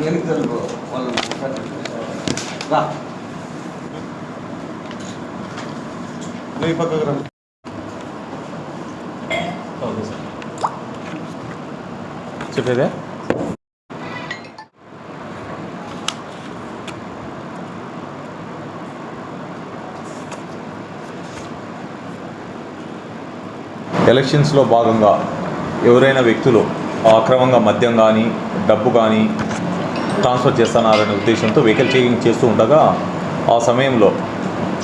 నేను తెలుగు వాళ్ళు రా. చెప్పేదే? ఎలక్షన్స్లో భాగంగా ఎవరైనా వ్యక్తులు అక్రమంగా మద్యం కానీ డబ్బు కానీ ట్రాన్స్ఫర్ చేస్తున్నారనే ఉద్దేశంతో వెహికల్ చెకింగ్ చేస్తూ ఉండగా ఆ సమయంలో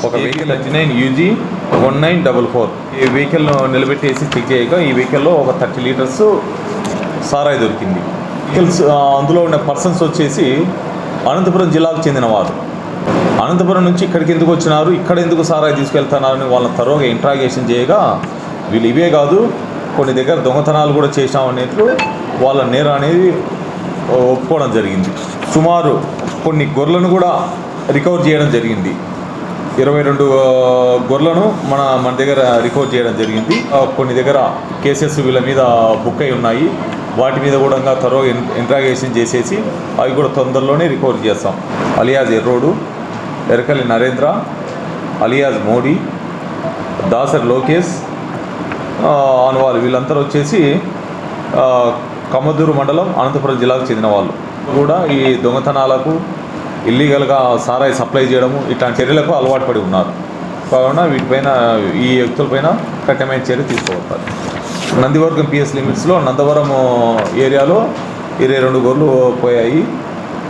ఒక vehicle thirty nine UG one nine double four ఈ వెహికల్ను నిలబెట్టేసి చెక్ చేయగా ఈ వెహికల్లో ఒక థర్టీ లీటర్స్ సారాయి దొరికింది. వెహికల్స్ అందులో ఉన్న పర్సన్స్ వచ్చేసి అనంతపురం జిల్లాకు చెందినవారు. అనంతపురం నుంచి ఇక్కడికి ఎందుకు వచ్చినారు? ఇక్కడ ఎందుకు సారాయి తీసుకెళ్తున్నారని వాళ్ళని తరువుగా ఇంట్రాగేషన్ చేయగా వీళ్ళు ఇవే కాదు కొన్ని దగ్గర దొంగతనాలు కూడా చేశామనేట్లు వాళ్ళ నేరం అనేది ఒప్పుకోవడం జరిగింది. సుమారు కొన్ని గొర్రెలను కూడా రికవర్ చేయడం జరిగింది. ఇరవై రెండు గొర్రెలను మన మన దగ్గర రికవర్ చేయడం జరిగింది. కొన్ని దగ్గర కేసెస్ వీళ్ళ మీద బుక్ అయి ఉన్నాయి. వాటి మీద కూడా ఇంకా త్వరగా ఇంట్రాగేషన్ చేసేసి అవి కూడా తొందరలోనే రికవర్ చేస్తాం. అలియాజ్ ఎర్రోడు ఎరకలి నరేంద్ర అలియాజ్ మోడీ దాసర్ లోకేష్ అనువాలు వీళ్ళందరూ వచ్చేసి కమ్మదూరు మండలం అనంతపురం జిల్లాకు చెందిన వాళ్ళు. కూడా ఈ దొంగతనాలకు ఇల్లీగల్గా సారాయి సప్లై చేయడము ఇట్లాంటి చర్యలకు అలవాటు పడి ఉన్నారు. కావున వీటిపైన ఈ వ్యక్తులపైన కఠినమైన చర్య తీసుకోబడతారు నందివర్గం పిఎస్ లిమిట్స్లో నందవరం ఏరియాలో ఇరవై రెండు గోర్లు పోయాయి.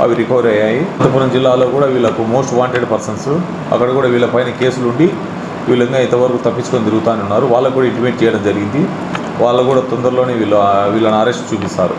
అవి రికవర్ అయ్యాయి. అనంతపురం జిల్లాలో కూడా వీళ్ళకు మోస్ట్ వాంటెడ్ పర్సన్స్. అక్కడ కూడా వీళ్ళపైన కేసులు ఉండి ఈ విధంగా ఇంతవరకు తప్పించుకొని తిరుగుతూనే ఉన్నారు. వాళ్ళకు కూడా ఇంటిమేట్ చేయడం జరిగింది. వాళ్ళు కూడా తొందరలోనే వీళ్ళు వీళ్ళని అరెస్ట్ చూపిస్తారు.